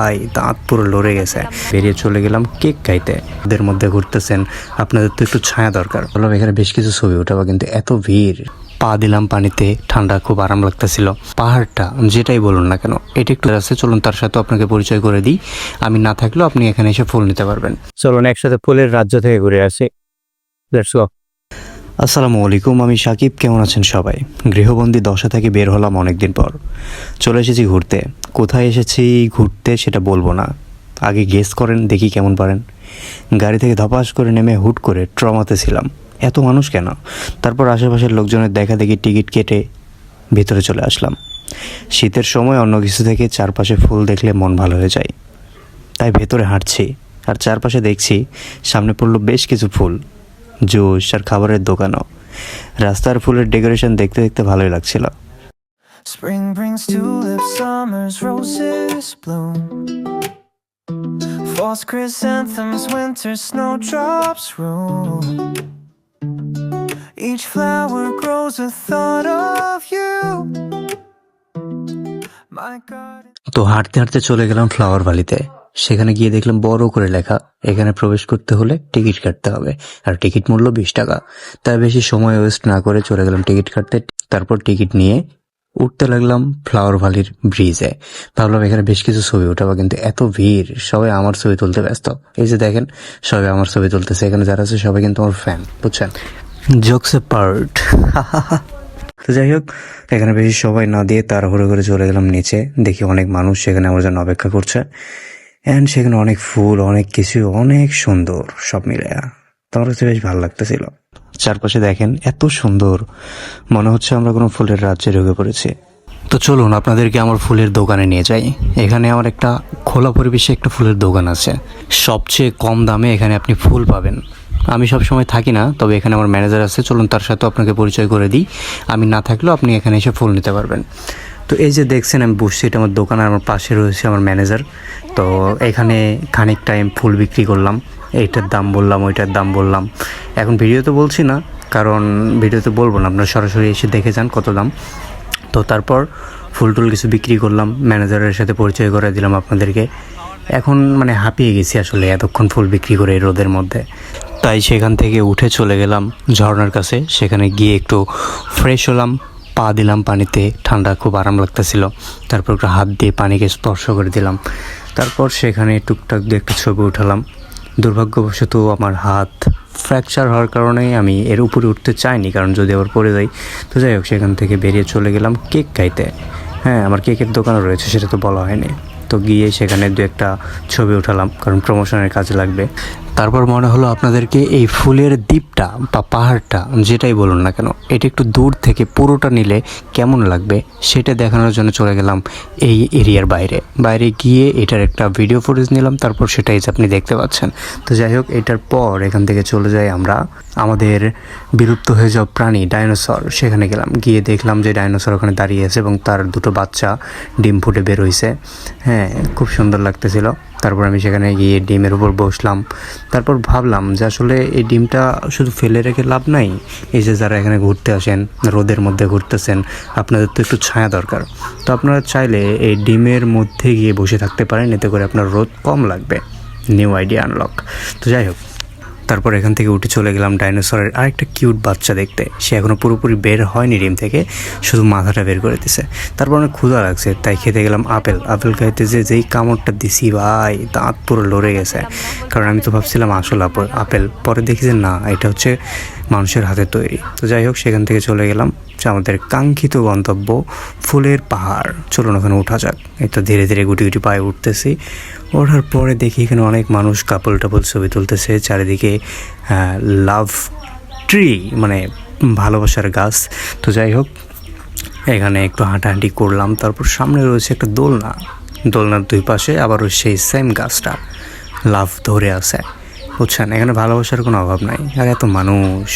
I দাঁত পুরো লড়ে গেছে। বেরিয়ে চলে গেলাম কেক খাইতে। ওদের মধ্যে ঘুরতেছেন। আপনাদের তো একটু ছায়া দরকার। বললাম, এখানে বেশ কিছু ছবি উঠাবো, কিন্তু এত ভিড়। পা দিলাম পানিতে। ঠান্ডা খুব আরাম লাগতেছিল। পাহাড়টা, যেটাই বলুন না কেন, এটা একটু আছে। চলুন, তার সাথে আপনাকে পরিচয় করে দিই। আমি না থাকলেও আপনি এখানে এসে ফুল নিতে পারবেন। চলুন, একসাথে ফুলের রাজ্য থেকে ঘুরে আসি। লেটস গো আসসালামু আলাইকুম, আমি সাকিব। কেমন আছেন সবাই? গৃহবন্দী দশা থেকে বের হলাম অনেকদিন পর। চলে এসেছি ঘুরতে। কোথায় এসেছি, ঘুরতে সেটা বলব না। আগে গেস করেন, দেখি কেমন পারেন। গাড়ি থেকে ধপাস করে নেমে হুট করে ট্রমাতে ছিলাম। এত মানুষ কেন? তারপর আশেপাশের লোকজনের দেখা দেখি টিকিট কেটে ভিতরে চলে আসলাম। শীতের সময় অন্য কিছু থেকে চারপাশে ফুল দেখলে মন ভালো হয়ে যায়। তাই ভেতরে হাঁটছি, আর চারপাশে দেখছি সামনে পড়ল বেশ কিছু ফুল। জুস আর খাবারের দোকানও রাস্তার ফুলের ডেকোরেশন দেখতে দেখতে ভালোই লাগছিল Spring brings tulips, summer's roses bloom. Fall's chrysanthemums, winter snowdrops room. Each flower grows a thought of you. তো হাঁটতে হাঁটতে চলে গেলাম ফ্লাওয়ার ভ্যালিতে সেখানে গিয়ে দেখলাম বড় করে লেখা এখানে প্রবেশ করতে হলে টিকিট কাটতে হবে। আর টিকিট মূল্য বিশ টাকা। তাই বেশি সময় ওয়েস্ট না করে চলে গেলাম টিকিট কাটতে। তারপর টিকিট নিয়ে উঠতে লাগলাম ফ্লাওয়ার ভ্যালির ব্রিজে ভাবলাম এখানে বেশ কিছু ছবি উঠাবো কিন্তু এত ভিড় সবাই আমার ছবি তুলতে ব্যস্ত। এই যে দেখেন সবাই আমার ছবি তুলতেছে এখানে যারা আছে সবাই কিন্তু আমার ফ্যান বুঝছেন? জোকস পার্ট তো যাই হোক এখানে বেশি সময় না দিয়ে তাড়াহুড়ো করে চলে গেলাম নিচে। দেখি অনেক মানুষ সেখানে আমার জন্য অপেক্ষা করছে। অ্যান্ড সেখানে অনেক ফুল, অনেক কিছু, অনেক সুন্দর সব মিলে। তোমার কাছে বেশ ভালো লাগতেছিল। চারপাশে দেখেন এত সুন্দর। মনে হচ্ছে আমরা কোনো ফুলের রাজ্যে ঢুকে পড়েছি। তো চলুন, আপনাদেরকে আমার ফুলের দোকানে নিয়ে যাই। এখানে আমার একটা খোলা পরিবেশে একটা ফুলের দোকান আছে। সবচেয়ে কম দামে এখানে আপনি ফুল পাবেন। আমি সব সময় থাকি না, তবে এখানে আমার ম্যানেজার আছে। চলুন তার সাথে আপনাকে পরিচয় করে দিই। আমি না থাকলেও আপনি এখানে এসে ফুল নিতে পারবেন। তো এই যে দেখছেন, আমি বসছি, এটা আমার দোকান আমার পাশে রয়েছে আমার ম্যানেজার তো এখানে খানিক টাইম ফুল বিক্রি করলাম। এইটার দাম বললাম, ওইটার দাম বললাম। এখন ভিডিও তো বলছি না, কারণ ভিডিওতে বলব না, আপনারা সরাসরি এসে দেখে যান কত দাম। তো তারপর ফুল টুল কিছু বিক্রি করলাম ম্যানেজারের সাথে পরিচয় করে দিলাম আপনাদেরকে। এখন মানে হাঁপিয়ে গেছি আসলে এতক্ষণ ফুল বিক্রি করে রোদের মধ্যে। তাই সেখান থেকে উঠে চলে গেলাম ঝর্নার কাছে, সেখানে গিয়ে একটু ফ্রেশ হলাম। পা দিলাম পানিতে, ঠান্ডা খুব আরাম লাগতেছিল। তারপর একটু হাত দিয়ে পানিকে স্পর্শ করে দিলাম। তারপর সেখানে টুকটাক দিয়ে একটা ছবি উঠালাম। দুর্ভাগ্যবশত আমার হাত ফ্র্যাকচার হওয়ার কারণে আমি এর উপরে উঠতে চাইনি, কারণ যদি আবার পড়ে যাই, তো যাই হোক, সেখান থেকে বেরিয়ে চলে গেলাম কেক খাইতে। হ্যাঁ আমার কেকের দোকানও রয়েছে, সেটা তো বলা হয়নি। তো গিয়ে সেখানে দু একটা ছবি উঠালাম, কারণ প্রমোশনের কাজে লাগবে। তারপর মনে হলো আপনাদেরকে এই ফুলের দ্বীপটা বা পাহাড়টা যেটাই বলুন না কেন, এটা একটু দূর থেকে পুরোটা নিলে কেমন লাগবে সেটা দেখানোর জন্য চলে গেলাম এই এরিয়ার বাইরে। বাইরে গিয়ে এটার একটা ভিডিও ফুটেজ নিলাম, তারপর সেটাই আপনি দেখতে পাচ্ছেন। তো যাই হোক, এটার পর এখান থেকে চলে যাই আমরা। আমাদের বিলুপ্ত হয়ে যাওয়া প্রাণী ডাইনোসর, সেখানে গেলাম। গিয়ে দেখলাম যে ডাইনোসর ওখানে দাঁড়িয়ে আছে এবং তার দুটো বাচ্চা ডিম ফুটে বের হয়েছে হ্যাঁ খুব সুন্দর লাগতেছিল। তারপর আমি সেখানে গিয়ে ডিমের উপর বসলাম। তারপর ভাবলাম যে আসলে এই ডিমটা শুধু ফেলে রেখে লাভ নাই, এই যে যারা এখানে ঘুরতে আসেন, রোদের মধ্যে ঘুরতেছেন, আপনাদের তো একটু ছায়া দরকার। তো আপনারা চাইলে এই ডিমের মধ্যে গিয়ে বসে থাকতে পারেন, এতে করে আপনার রোদ কম লাগবে। New idea unlock. তো যাই হোক তারপর এখান থেকে উঠে চলে গেলাম ডাইনোসরের আরেকটা কিউট বাচ্চা দেখতে। সে এখনও পুরোপুরি বের হয়নি ডিম থেকে, শুধু মাথাটা বের করে দিছে। তারপর অনেক ক্ষুধা লাগছে, তাই খেতে গেলাম আপেল। আপেল খাইতে যে যেই কামড়টা দিছি ভাই, দাঁত পুরো লড়ে গেছে। কারণ আমি তো ভাবছিলাম আসল আপেল আপেল। পরে দেখি যে না, এটা হচ্ছে মানুষের হাতে তৈরি। তো যাই হোক, সেখান থেকে চলে গেলাম। যে আমাদের কাঙ্ক্ষিত গন্তব্য ফুলের পাহাড়। চলুন ওখানে ওঠা যাক। এই তো ধীরে ধীরে গুটি গুটি পায়ে উঠতেছি। ওঠার পরে দেখি এখানে অনেক মানুষ কাপল টাপল ছবি তুলতেছে। চারিদিকে লাভ ট্রি মানে ভালোবাসার গাছ। তো যাই হোক, এখানে একটু হাঁটাহাঁটি করলাম। তারপর সামনে রয়েছে একটা দোলনা। দোলনার দুই পাশে আবারও সেই সেম গাছটা। লাভ ধরে আছে। বুঝছেন? এখানে ভালোবাসার কোনো অভাব নাই। আর এত মানুষ।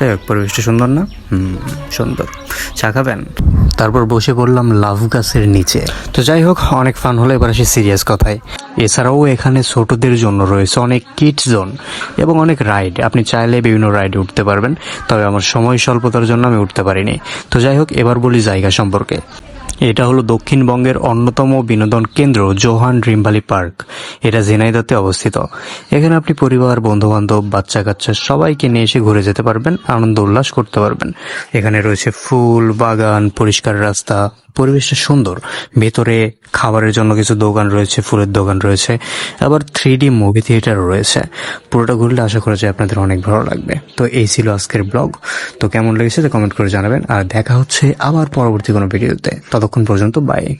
যাই হোক, পরিবেশটা সুন্দর না? হুম, সুন্দর। চা খাবেন? তারপর বসে পড়লাম লাভ গাছের নিচে। তো যাই হোক, অনেক ফান হলো, এবার আসি সিরিয়াস কথায়। এছাড়াও এখানে ছোটদের জন্য রয়েছে অনেক কিডস জোন এবং অনেক রাইড আপনি চাইলে বিভিন্ন রাইডে উঠতে পারবেন, তবে আমার সময় স্বল্পতার জন্য আমি উঠতে পারিনি। তো যাই হোক, এবার বলি জায়গা সম্পর্কে। এটা হলো দক্ষিণবঙ্গের অন্যতম বিনোদন কেন্দ্র, জোহান ড্রিমভালি পার্ক। এটা ঝিনাইদতে অবস্থিত। এখানে আপনি পরিবার বন্ধু বান্ধব বাচ্চা কাচ্চা সবাইকে নিয়ে এসে ঘুরে যেতে পারবেন, আনন্দ উল্লাস করতে পারবেন। এখানে রয়েছে ফুল, বাগান, পরিষ্কার রাস্তা পরিবেশটা সুন্দর। ভেতরে খাবারের জন্য কিছু দোকান রয়েছে, ফুলের দোকান রয়েছে, আবার থ্রি ডি মুভি থিয়েটার রয়েছে। পুরোটা ঘুরলে আশা করা যায় আপনাদের অনেক ভালো লাগবে। তো এই ছিল আজকের ব্লগ। তো কেমন লেগেছে কমেন্ট করে জানাবেন। আর দেখা হচ্ছে আবার পরবর্তী কোনো ভিডিওতে। ততক্ষণ পর্যন্ত বাই